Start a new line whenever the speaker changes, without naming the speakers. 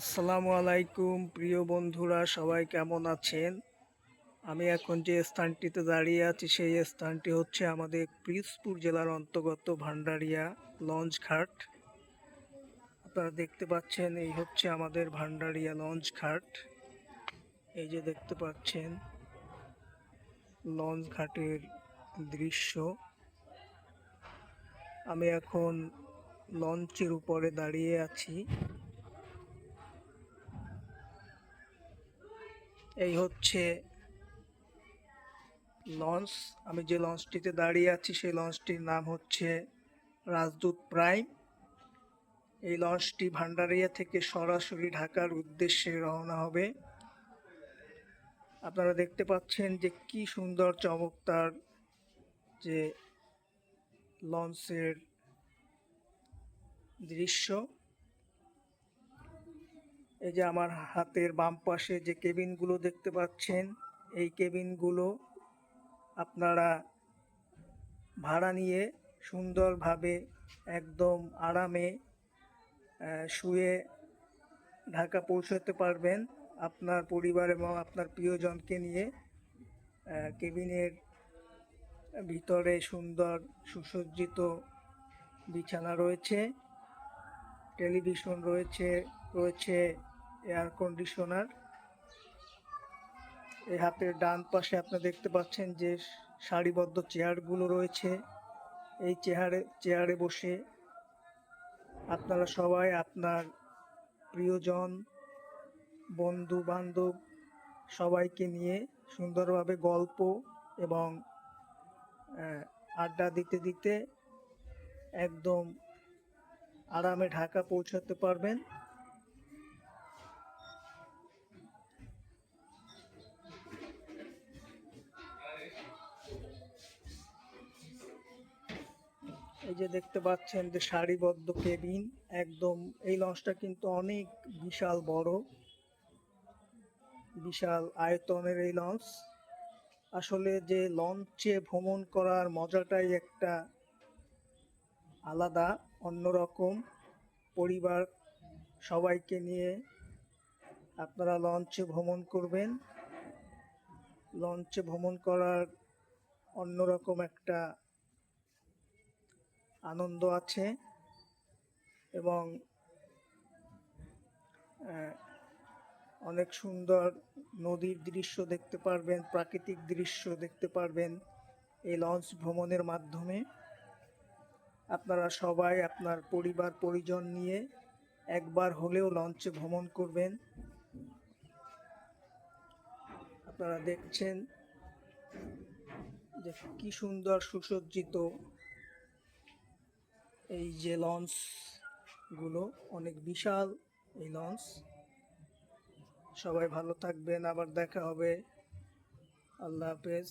আসসালামু আলাইকুম, প্রিয় বন্ধুরা, সবাই কেমন আছেন? আমি এখন যে স্থানটিতে দাঁড়িয়ে আছি, সেই স্থানটি হচ্ছে আমাদের পিরোজপুর জেলার অন্তর্গত ভান্ডারিয়া লঞ্চ ঘাট। আপনারা দেখতে পাচ্ছেন, এই হচ্ছে আমাদের ভান্ডারিয়া লঞ্চ ঘাট। এই যে দেখতে পাচ্ছেন, লঞ্চ ঘাটের দৃশ্য। আমি এখন লঞ্চের উপরে দাঁড়িয়ে আছি। এই হচ্ছে লঞ্চ। আমি যে লঞ্চটিতে দাঁড়িয়ে আছি, সেই লঞ্চটির নাম হচ্ছে রাজদূত প্রাইম। এই লঞ্চটি ভান্ডারিয়া থেকে সরাসরি ঢাকার উদ্দেশ্যে রওনা হবে। আপনারা দেখতে পাচ্ছেন যে কি সুন্দর চমৎকার যে লঞ্চের দৃশ্য। এই যে আমার হাতের বাম পাশে যে কেবিনগুলো দেখতে পাচ্ছেন, এই কেবিনগুলো আপনারা ভাড়া নিয়ে সুন্দরভাবে একদম আরামে শুয়ে ঢাকা পৌঁছাতে পারবেন আপনার পরিবার এবং আপনার প্রিয়জনকে নিয়ে কেবিনের ভিতরে সুন্দর সুসজ্জিত বিছানা রয়েছে, টেলিভিশন রয়েছে রয়েছে এয়ার কন্ডিশনার। এই হাতের ডান পাশে আপনারা দেখতে পাচ্ছেন যে সারিবদ্ধ চেয়ারগুলো রয়েছে। এই চেয়ারে চেয়ারে বসে আপনারা সবাই আপনার প্রিয়জন বন্ধু বান্ধব সবাইকে নিয়ে সুন্দরভাবে গল্প এবং আড্ডা দিতে দিতে একদম আরামে ঢাকা পৌঁছাতে পারবেন। এই যে দেখতে পাচ্ছেন যে সারিবদ্ধ কেবিন, একদম এই লঞ্চটা কিন্তু অনেক বিশাল বড়, বিশাল আয়তনের এই লঞ্চ। আসলে যে লঞ্চে ভ্রমণ করার মজাটাই একটা আলাদা, অন্যরকম। পরিবার সবাইকে নিয়ে আপনারা লঞ্চে ভ্রমণ করবেন। লঞ্চে ভ্রমণ করার অন্যরকম একটা আনন্দ আছে এবং অনেক সুন্দর নদীর দৃশ্য দেখতে পারবেন, প্রাকৃতিক দৃশ্য দেখতে পারবেন এই লঞ্চ ভ্রমণের মাধ্যমে। আপনারা সবাই, আপনার পরিবার, পরিজন নিয়ে একবার হলেও লঞ্চে ভ্রমণ করবেন। আপনারা দেখছেন যে কি সুন্দর সুসজ্জিত এই যে লঞ্চগুলো অনেক বিশাল এই লঞ্চ সবাই ভালো থাকবেন, আবার দেখা হবে। আল্লাহ হাফেজ।